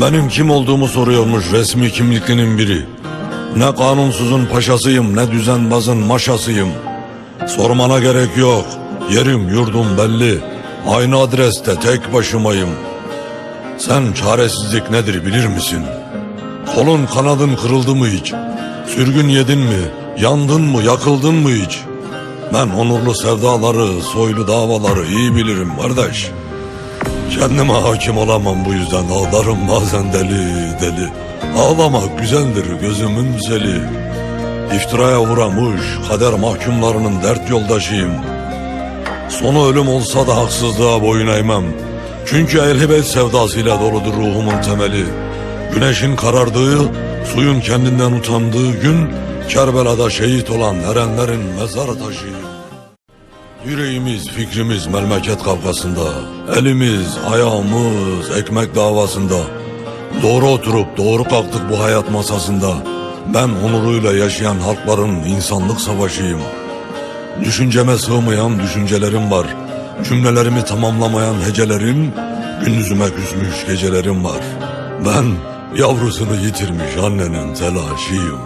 Benim kim olduğumu soruyormuş resmi kimliklinin biri. Ne kanunsuzun paşasıyım ne düzenbazın maşasıyım. Sormana gerek yok. Yerim yurdum belli. Aynı adreste tek başımayım. Sen çaresizlik nedir bilir misin? Kolun kanadın kırıldı mı hiç? Sürgün yedin mi? Yandın mı? Yakıldın mı hiç? Ben onurlu sevdaları, soylu davaları iyi bilirim kardeş. Kendime hakim olamam bu yüzden ağlarım bazen deli deli. Ağlamak güzeldir gözümün zeli. İftiraya uğramış kader mahkumlarının dert yoldaşıyım. Sonu ölüm olsa da haksızlığa boyun eğmem. Çünkü ehlibeyt sevdasıyla doludur ruhumun temeli. Güneşin karardığı, suyun kendinden utandığı gün Kerbela'da şehit olan erenlerin mezar taşıyım. Yüreğimiz, fikrimiz memleket kavgasında. Elimiz, ayağımız ekmek davasında. Doğru oturup doğru kalktık bu hayat masasında. Ben onuruyla yaşayan halkların insanlık savaşıyım. Düşünceme sığmayan düşüncelerim var. Cümlelerimi tamamlamayan hecelerim, gündüzüme küsmüş gecelerim var. Ben yavrusunu yitirmiş annenin telaşıyım.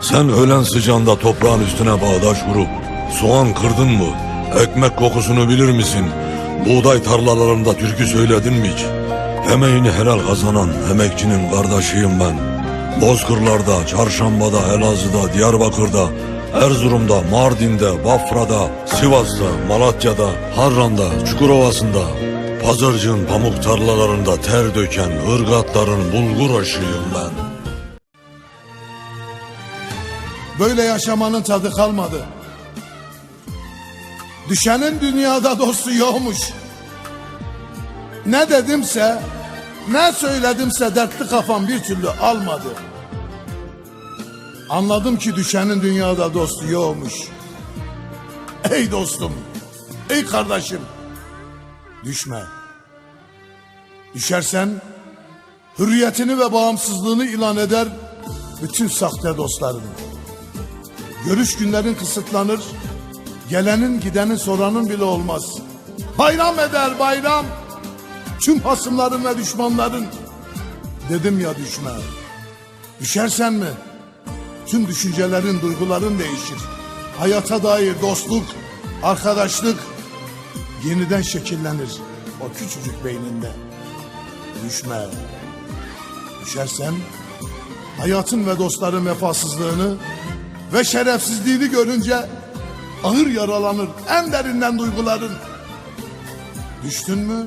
Sen öğlen sıcağında toprağın üstüne bağdaş kurup soğan kırdın mı? Ekmek kokusunu bilir misin? Buğday tarlalarında türkü söyledin mi hiç? Emeğini helal kazanan emekçinin kardeşiyim ben. Bozkırlarda, Çarşamba'da, Elazığ'da, Diyarbakır'da, Erzurum'da, Mardin'de, Bafra'da, Sivas'ta, Malatya'da, Harran'da, Çukurova'sında, Pazarcık'ın pamuk tarlalarında ter döken ırgatların bulgur aşıyım ben. Böyle yaşamanın tadı kalmadı. Düşenin dünyada dostu yokmuş. Ne dedimse, ne söyledimse dertli kafam bir türlü almadı. Anladım ki düşenin dünyada dostu yokmuş. Ey dostum, ey kardeşim, düşme. Düşersen hürriyetini ve bağımsızlığını ilan eder bütün sahte dostlarını. Görüş günlerin kısıtlanır. Gelenin gidenin soranın bile olmaz. Bayram eder bayram. Tüm hasımların ve düşmanların. Dedim ya düşme. Düşersen mi? Tüm düşüncelerin, duyguların değişir. Hayata dair dostluk, arkadaşlık yeniden şekillenir o küçücük beyninde. Düşme. Düşersen hayatın ve dostların vefasızlığını ve şerefsizliğini görünce ağır yaralanır en derinden duyguların. Düştün mü?